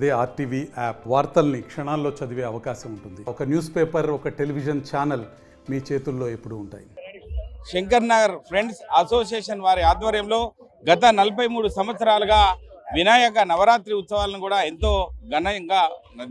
అదే RTV app వార్తల్ని క్షణాల్లో చదివే అవకాశం ఉంటుంది. ఒక న్యూస్ పేపర్ ఒక టెలివిజన్ ఛానల్ మీ చేతుల్లో ఎప్పుడు ఉంటాయి. శంకర్ నగర్ ఫ్రెండ్స్ అసోసియేషన్ వారి ఆధ్వర్యంలో గత నలభై మూడు సంవత్సరాలుగా వినాయక నవరాత్రి ఉత్సవాలను కూడా ఎంతో ఘనంగా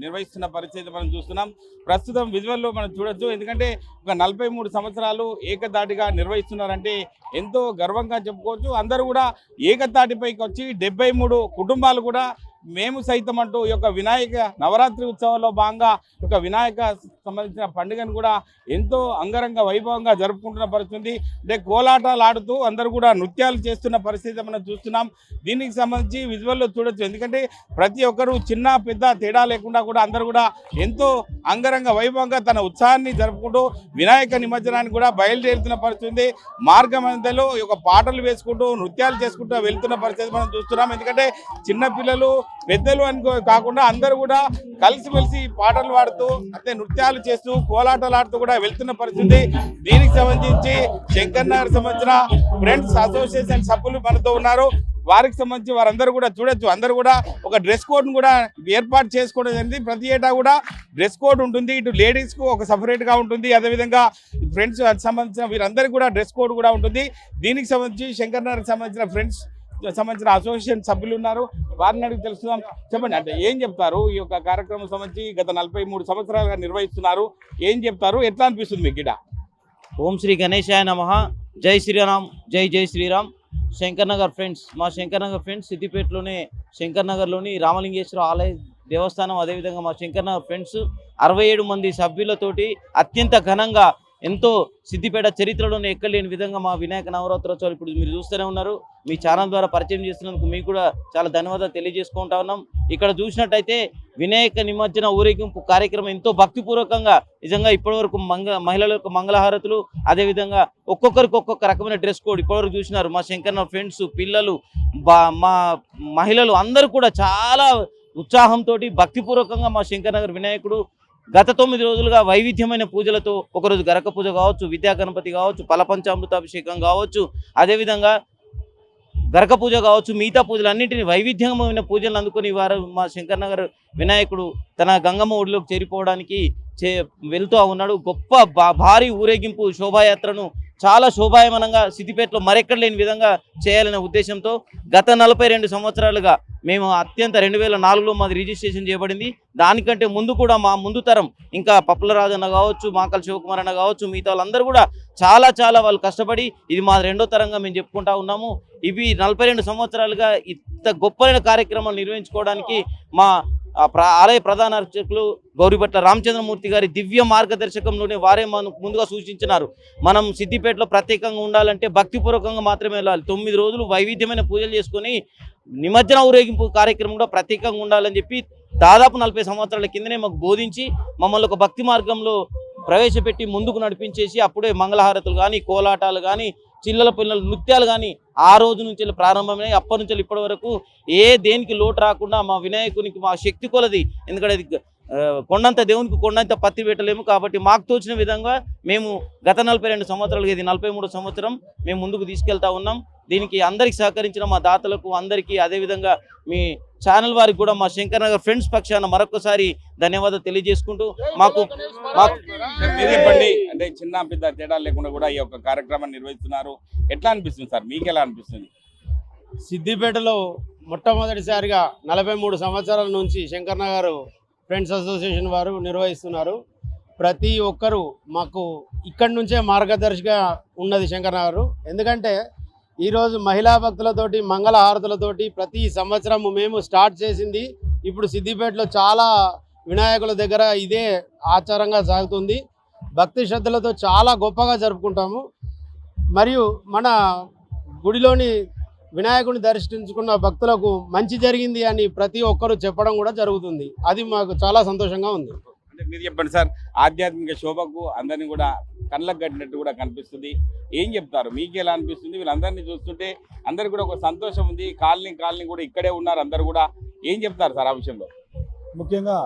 నిర్వహిస్తున్న పరిస్థితి మనం చూస్తున్నాం. ప్రస్తుతం విజువల్లో మనం చూడొచ్చు. ఎందుకంటే ఒక నలభై మూడు సంవత్సరాలు ఏకతాటిగా నిర్వహిస్తున్నారంటే ఎంతో గర్వంగా చెప్పుకోవచ్చు. అందరూ కూడా ఏకతాటిపైకి వచ్చి డెబ్బై మూడు కుటుంబాలు కూడా మేము సైతం అంటూ ఈ యొక్క వినాయక నవరాత్రి ఉత్సవంలో భాగంగా ఒక వినాయక సంబంధించిన పండుగను కూడా ఎంతో అంగరంగ వైభవంగా జరుపుకుంటున్న పరిస్థితి అంటే కోలాటాలు ఆడుతూ అందరూ కూడా నృత్యాలు చేస్తున్న పరిస్థితి మనం చూస్తున్నాం. దీనికి సంబంధించి విజువల్లో చూడొచ్చు. ఎందుకంటే ప్రతి ఒక్కరూ చిన్న పెద్ద తేడా లేకుండా కూడా అందరూ కూడా ఎంతో అంగరంగ వైభవంగా తన ఉత్సాహాన్ని జరుపుకుంటూ వినాయక నిమజ్జనానికి కూడా బయలుదేరుతున్న పరిస్థితి మార్గమంతలో ఒక పాటలు వేసుకుంటూ నృత్యాలు చేసుకుంటూ వెళ్తున్న పరిస్థితి మనం చూస్తున్నాం. ఎందుకంటే చిన్నపిల్లలు పెద్దలు అనుకో కాకుండా అందరూ కూడా కలిసిమెలిసి పాటలు పాడుతూ అంటే నృత్యాలు చేస్తూ కోలాటలు ఆడుతూ కూడా వెళ్తున్న పరిస్థితి. దీనికి సంబంధించి శంకర్ నగర్ సంబంధించిన ఫ్రెండ్స్ అసోసియేషన్ సభ్యులు మనతో ఉన్నారు. వారికి సంబంధించి వారందరూ కూడా చూడొచ్చు. అందరూ కూడా ఒక డ్రెస్ కోడ్ కూడా ఏర్పాటు చేసుకోవడం జరిగింది. ప్రతి ఏటా కూడా డ్రెస్ కోడ్ ఉంటుంది. ఇటు లేడీస్కు ఒక సపరేట్గా ఉంటుంది. అదేవిధంగా ఫ్రెండ్స్ సంబంధించిన వీరందరికీ కూడా డ్రెస్ కోడ్ కూడా ఉంటుంది. దీనికి సంబంధించి శంకర్ నగర్ సంబంధించిన ఫ్రెండ్స్ సంబంధించిన అసోసియేషన్ సభ్యులు ఉన్నారు వారిని అడిగి తెలుసుకుందాం. చెప్పండి అంటే ఏం చెప్తారు? ఈ యొక్క కార్యక్రమం సంబంధించి గత నలభై మూడు సంవత్సరాలుగా నిర్వహిస్తున్నారు. ఏం చెప్తారు? ఎట్లా అనిపిస్తుంది మీకు గిడ? ఓం శ్రీ గణేశాయ నమ. జై శ్రీరామ్ జై జై శ్రీరామ్. శంకర్ నగర్ ఫ్రెండ్స్ మా శంకర్ నగర్ ఫ్రెండ్స్ సిద్దిపేటలోనే శంకర్ నగర్లోని రామలింగేశ్వర ఆలయ దేవస్థానం అదేవిధంగా మా శంకర్ నగర్ ఫ్రెండ్స్ అరవై ఏడు మంది సభ్యులతోటి అత్యంత ఘనంగా ఎంతో సిద్దిపేట చరిత్రలోనే ఎక్కలేని విధంగా మా వినాయక నవరాత్రోత్సవాలు ఇప్పుడు మీరు చూస్తూనే ఉన్నారు. మీ ఛానల్ ద్వారా పరిచయం చేస్తున్నందుకు మీకు కూడా చాలా ధన్యవాదాలు తెలియజేసుకుంటా ఉన్నాం. ఇక్కడ చూసినట్టయితే వినాయక నిమజ్జన ఊరేగింపు కార్యక్రమం ఎంతో భక్తిపూర్వకంగా నిజంగా ఇప్పటివరకు మంగ మహిళలకు మంగళహారతులు అదేవిధంగా ఒక్కొక్కరికి ఒక్కొక్క రకమైన డ్రెస్ కోడ్ ఇప్పటివరకు చూసినారు. మా శంకర్న ఫ్రెండ్స్ పిల్లలు బా మా మహిళలు అందరూ కూడా చాలా ఉత్సాహంతో భక్తిపూర్వకంగా మా శంకర్నగర్ వినాయకుడు గత తొమ్మిది రోజులుగా వైవిధ్యమైన పూజలతో ఒకరోజు గరక పూజ కావచ్చు విద్యా గణపతి కావచ్చు ఫలపంచామృతాభిషేకం కావచ్చు అదేవిధంగా గరక పూజ కావచ్చు మిగతా పూజలు అన్నింటినీ వైవిధ్యమైన పూజలు అందుకుని వారు మా శంకర్నగర్ వినాయకుడు తన గంగమ్మ ఒడిలోకి చేరిపోవడానికి చే వెళ్తూ ఉన్నాడు. గొప్ప భా- భారీ ఊరేగింపు శోభాయాత్రను చాలా శోభాయమానంగా సిద్దిపేటలో మరెక్కడ లేని విధంగా చేయాలనే ఉద్దేశంతో గత నలభై రెండు సంవత్సరాలుగా మేము అత్యంత రెండు వేల నాలుగులో మాది రిజిస్ట్రేషన్ చేయబడింది. దానికంటే ముందు కూడా మా ముందు తరం ఇంకా పప్పలరాజన్న అన్న కావచ్చు మాకల్ శివకుమార్ అన్న కావచ్చు మిగతా వాళ్ళందరూ కూడా చాలా చాలా వాళ్ళు కష్టపడి ఇది మా రెండో తరంగా మేము చెప్పుకుంటా ఉన్నాము. ఇవి నలభై రెండు సంవత్సరాలుగా ఇంత గొప్పైన కార్యక్రమాలు నిర్వహించుకోవడానికి మా ఆలయ ప్రధాన అర్చకులు గౌరిభట్ల రామచంద్రమూర్తి గారి దివ్య మార్గదర్శకంలోనే వారే మనకు ముందుగా సూచించినారు. మనం సిద్దిపేటలో ప్రత్యేకంగా ఉండాలంటే భక్తిపూర్వకంగా మాత్రమే వెళ్ళాలి. తొమ్మిది రోజులు వైవిధ్యమైన పూజలు చేసుకొని నిమజ్జన ఊరేగింపు కార్యక్రమం కూడా ప్రత్యేకంగా ఉండాలని చెప్పి దాదాపు నలభై సంవత్సరాల కిందనే మాకు బోధించి మమ్మల్ని ఒక భక్తి మార్గంలో ప్రవేశపెట్టి ముందుకు నడిపించేసి అప్పుడే మంగళహారతులు కానీ కోలాటాలు కానీ చిల్లల పిల్లల నృత్యాలు కానీ ఆ రోజు నుంచి ప్రారంభమై అప్పటి నుంచి ఇప్పటి వరకు ఏ దేనికి లోటు రాకుండా మా వినాయకునికి మా శక్తి కొలది. ఎందుకంటే అది కొండంత దేవునికి కొండంత పత్తి పెట్టలేము కాబట్టి మాకు తోచిన విధంగా మేము గత నలభై రెండు సంవత్సరాలు ఇది నలభై మూడు సంవత్సరం మేము ముందుకు తీసుకెళ్తా ఉన్నాం. దీనికి అందరికి సహకరించిన మా దాతలకు అందరికీ అదేవిధంగా మీ ఛానల్ వారికి కూడా మా శంకర్ నగర్ ఫ్రెండ్స్ పక్షాన మరొకసారి ధన్యవాదాలు తెలియజేసుకుంటూ మాకు చెప్పండి. అంటే చిన్న పెద్ద తేడా లేకుండా కూడా ఈ యొక్క కార్యక్రమాన్ని నిర్వహిస్తున్నారు. ఎట్లా అనిపిస్తుంది సార్? మీకు ఎలా అనిపిస్తుంది? సిద్దిపేటలో మొట్టమొదటిసారిగా నలభై మూడు సంవత్సరాల నుంచి శంకర్ నగర్ ఫ్రెండ్స్ అసోసియేషన్ వారు నిర్వహిస్తున్నారు. ప్రతి ఒక్కరూ మాకు ఇక్కడి నుంచే మార్గదర్శిగా ఉన్నది శంకర్ ఎందుకంటే ఈరోజు మహిళా భక్తులతోటి మంగళ హారతులతోటి ప్రతి సంవత్సరము మేము స్టార్ట్ చేసింది ఇప్పుడు సిద్దిపేటలో చాలా వినాయకుల దగ్గర ఇదే ఆచారంగా సాగుతుంది. భక్తి శ్రద్ధలతో చాలా గొప్పగా జరుపుకుంటాము. మరియు మన గుడిలోని వినాయకుడిని దర్శించుకున్న భక్తులకు మంచి జరిగింది అని ప్రతి ఒక్కరూ చెప్పడం కూడా జరుగుతుంది. అది మాకు చాలా సంతోషంగా ఉంది. అంటే మీరు చెప్పండి సార్ ఆధ్యాత్మిక శోభకు అందరినీ కూడా కళ్ళకు కట్టినట్టు కూడా కనిపిస్తుంది. ఏం చెప్తారు? మీకు ఎలా అనిపిస్తుంది? వీళ్ళందరినీ చూస్తుంటే అందరికి కూడా ఒక సంతోషం ఉంది. కాలనీ కాలనీ కూడా ఇక్కడే ఉన్నారు అందరు కూడా. ఏం చెప్తారు సార్ ఆ విషయంలో? ముఖ్యంగా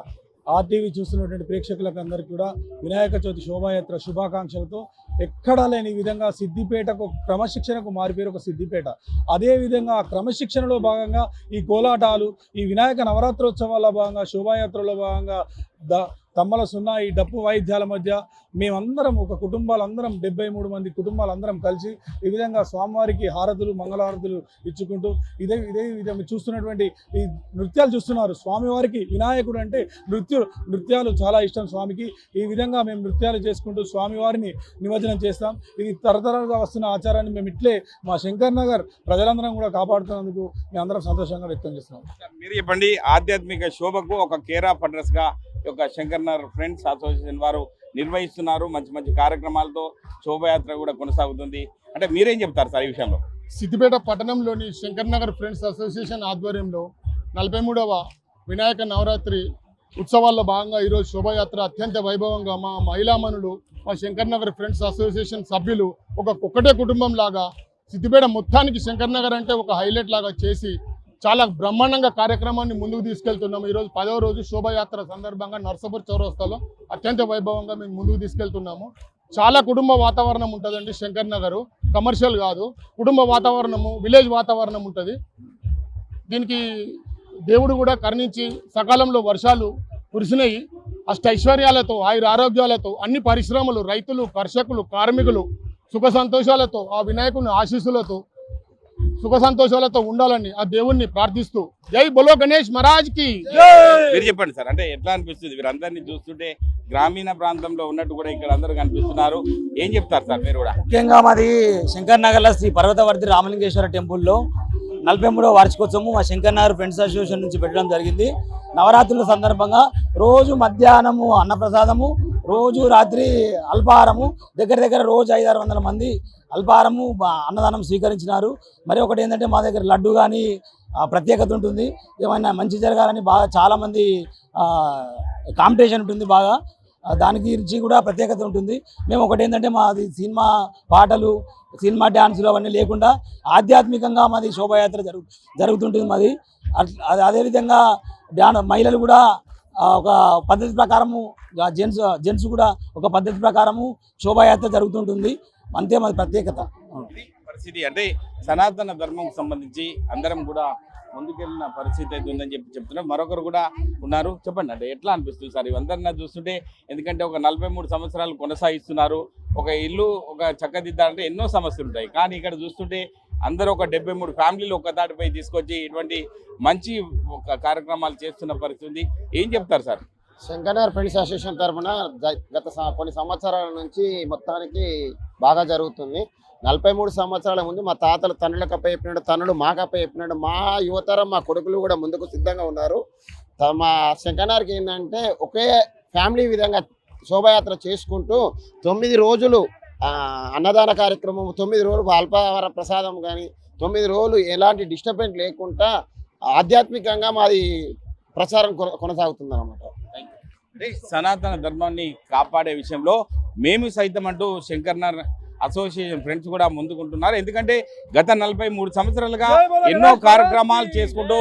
ఆర్టీవీ చూస్తున్నటువంటి ప్రేక్షకులకు అందరికీ కూడా వినాయక చవితి శోభాయాత్ర శుభాకాంక్షలతో ఎక్కడా లేని విధంగా సిద్దిపేటకు క్రమశిక్షణకు మారిపోయారు ఒక సిద్దిపేట. అదేవిధంగా ఆ క్రమశిక్షణలో భాగంగా ఈ కోలాటాలు ఈ వినాయక నవరాత్రోత్సవాల్లో భాగంగా శోభాయాత్రలో భాగంగా ద తమ్మల సున్నా ఈ డప్పు వాయిద్యాల మధ్య మేమందరం ఒక కుటుంబాలందరం డెబ్బై మూడు మంది కుటుంబాలందరం కలిసి ఈ విధంగా స్వామివారికి హారతులు మంగళహారతులు ఇచ్చుకుంటూ ఇదే ఇదే విధంగా చూస్తున్నటువంటి ఈ నృత్యాలు చూస్తున్నారు. స్వామివారికి వినాయకుడు అంటే నృత్యు నృత్యాలు చాలా ఇష్టం స్వామికి. ఈ విధంగా మేము నృత్యాలు చేసుకుంటూ స్వామివారిని నిమజ్జనం చేస్తాం. ఇది తరతరాలుగా వస్తున్న ఆచారాన్ని మేము ఇట్లే మా శంకర్ నగర్ ప్రజలందరం కూడా కాపాడుతున్నందుకు మేము అందరం సంతోషంగా వ్యక్తం చేస్తున్నాం. మీరు చెప్పండి ఆధ్యాత్మిక శోభకు ఒక కేరా ఆఫ్గా ఈ యొక్క శంకర్ నగర్ ఫ్రెండ్స్ అసోసియేషన్ వారు నిర్వహిస్తున్నారు. మంచి మంచి కార్యక్రమాలతో శోభయాత్ర కూడా కొనసాగుతుంది. అంటే మీరేం చెప్తారు సార్ ఈ విషయంలో? సిద్దిపేట పట్టణంలోని శంకర్నగర్ ఫ్రెండ్స్ అసోసియేషన్ ఆధ్వర్యంలో నలభై మూడవ వినాయక నవరాత్రి ఉత్సవాల్లో భాగంగా ఈరోజు శోభయాత్ర అత్యంత వైభవంగా మా మహిళామణులు మా శంకర్నగర్ ఫ్రెండ్స్ అసోసియేషన్ సభ్యులు ఒక ఒక్కటే కుటుంబం లాగా సిద్దిపేట మొత్తానికి శంకర్నగర్ అంటే ఒక హైలైట్ లాగా చేసి చాలా బ్రహ్మాండంగా కార్యక్రమాన్ని ముందుకు తీసుకెళ్తున్నాము. ఈరోజు పదవ రోజు శోభయాత్ర సందర్భంగా నర్సపూర్ చౌరస్తాలో అత్యంత వైభవంగా మేము ముందుకు తీసుకెళ్తున్నాము. చాలా కుటుంబ వాతావరణం ఉంటుందండి శంకర్ నగర్. కమర్షియల్ కాదు. కుటుంబ వాతావరణము విలేజ్ వాతావరణం ఉంటుంది. దీనికి దేవుడు కూడా కరుణించి సకాలంలో వర్షాలు కురిసినాయి. అష్ట ఐశ్వర్యాలతో ఆయుర ఆరోగ్యాలతో అన్ని పరిశ్రమలు రైతులు కర్షకులు కార్మికులు సుఖ సంతోషాలతో ఆ వినాయకుని ఆశీస్సులతో సుఖ సంతోషాలతో ఉండాలని ఆ దేవుణ్ణి ప్రార్థిస్తూ. జై బొలో గణేష్ మహారాజ్కి. మీరు చెప్పండి సార్ అంటే ఎట్లా అనిపిస్తుంది? వీరందరినీ చూస్తుంటే గ్రామీణ ప్రాంతంలో ఉన్నట్టు కూడా ఇక్కడ అందరూ కనిపిస్తున్నారు. ఏం చెప్తారు సార్ మీరు కూడా? ముఖ్యంగా మాది శంకర్ నగర్లో శ్రీ పర్వతవర్తి రామలింగేశ్వర టెంపుల్లో నలభై మూడవ వార్షికోత్సవం మా శంకర్ నగర్ ఫ్రెండ్స్ అసోసియేషన్ నుంచి పెట్టడం జరిగింది. నవరాత్రుల సందర్భంగా రోజు మధ్యాహ్నము అన్నప్రసాదము రోజు రాత్రి అల్పాహారము దగ్గర దగ్గర రోజు ఐదు ఆరు వందల మంది అల్పాహారము అన్నదానం స్వీకరించినారు. మరి ఒకటి ఏంటంటే మా దగ్గర లడ్డు కానీ ప్రత్యేకత ఉంటుంది. ఏమైనా మంచి జరగాలని బాగా చాలామంది కాంపిటీషన్ ఉంటుంది బాగా. దానికి దాని గురించి కూడా ప్రత్యేకత ఉంటుంది. మేము ఒకటి ఏంటంటే మాది సినిమా పాటలు సినిమా డ్యాన్సులు అవన్నీ లేకుండా ఆధ్యాత్మికంగా మాది శోభాయాత్ర జరుగు జరుగుతుంటుంది మాది. అట్- అదే- అదేవిధంగా ధ్యాన మహిళలు కూడా ఒక పద్ధతి ప్రకారము జెంట్స్ జెంట్స్ కూడా ఒక పద్ధతి ప్రకారము శోభాయాత్ర జరుగుతుంటుంది. అంతే మాది ప్రత్యేకత. పరిస్థితి అంటే సనాతన ధర్మంకు సంబంధించి అందరం కూడా ముందుకెళ్ళిన పరిస్థితి అయితే ఉందని చెప్పి చెప్తున్నారు. మరొకరు కూడా ఉన్నారు. చెప్పండి అంటే ఎట్లా అనిపిస్తుంది సార్? ఇవందరినీ చూస్తుంటే ఎందుకంటే ఒక నలభై మూడు సంవత్సరాలు కొనసాగిస్తున్నారు. ఒక ఇల్లు ఒక చక్కదిద్దాలంటే ఎన్నో సమస్యలు ఉంటాయి. కానీ ఇక్కడ చూస్తుంటే అందరూ ఒక డెబ్బై మూడు ఫ్యామిలీలు ఒక దాటిపై తీసుకొచ్చి ఇటువంటి మంచి ఒక కార్యక్రమాలు చేస్తున్న పరిస్థితి ఏం చెప్తారు సార్? శంకర్నగర్ ఫ్రెండ్స్ అసోసియేషన్ తరఫున గత కొన్ని సంవత్సరాల నుంచి మొత్తానికి బాగా జరుగుతుంది. నలభై మూడు సంవత్సరాల ముందు మా తాతలు తన్నులకు అప్ప చెప్పినాడు తనుడు మాకు అప్ప చెప్పినాడు మా యువతరం మా కొడుకులు కూడా ముందుకు సిద్ధంగా ఉన్నారు. త- మా శంకర్నగర్కి ఏంటంటే ఒకే ఫ్యామిలీ విధంగా శోభాయాత్ర చేసుకుంటూ తొమ్మిది రోజులు అన్నదాన కార్యక్రమం తొమ్మిది రోజులు అల్పాహార ప్రసాదం కానీ తొమ్మిది రోజులు ఎలాంటి డిస్టర్బెన్స్ లేకుండా ఆధ్యాత్మికంగా మాది ప్రచారం కొన- కొనసాగుతుంది అనమాట అంటే సనాతన ధర్మాన్ని కాపాడే విషయంలో మేము సైతం అంటూ శంకర్నర్ అసోసియేషన్ ఫ్రెండ్స్ కూడా ముందుకుంటున్నారు. ఎందుకంటే గత నలభై మూడు సంవత్సరాలుగా ఎన్నో కార్యక్రమాలు చేసుకుంటూ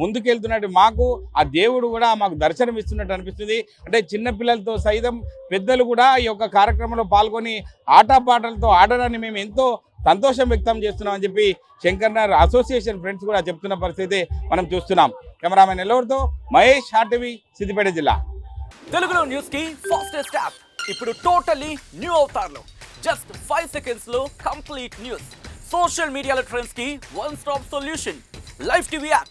ముందుకెళ్తున్నట్టు మాకు ఆ దేవుడు కూడా మాకు దర్శనం ఇస్తున్నట్టు అనిపిస్తుంది. అంటే చిన్నపిల్లలతో సైతం పెద్దలు కూడా ఈ యొక్క కార్యక్రమంలో పాల్గొని ఆటపాటలతో ఆడడాన్ని మేము ఎంతో సంతోషం వ్యక్తం చేస్తున్నామని చెప్పి శంకర్నగర్ అసోసియేషన్ ఫ్రెండ్స్ కూడా చెప్తున్న పరిస్థితి మనం చూస్తున్నాం. కెమెరామెన్ ఎల్లవరితో మహేష్ హార్టవి సిద్దిపేట జిల్లా. తెలుగులో న్యూస్కి ఫాస్టెస్ట్ యాప్. ఇప్పుడు టోటలీ న్యూ అవతార్లో. జస్ట్ ఫైవ్ సెకండ్స్లో కంప్లీట్ న్యూస్. సోషల్ మీడియాలో ట్రెండ్స్కి one stop solution. Live TV app.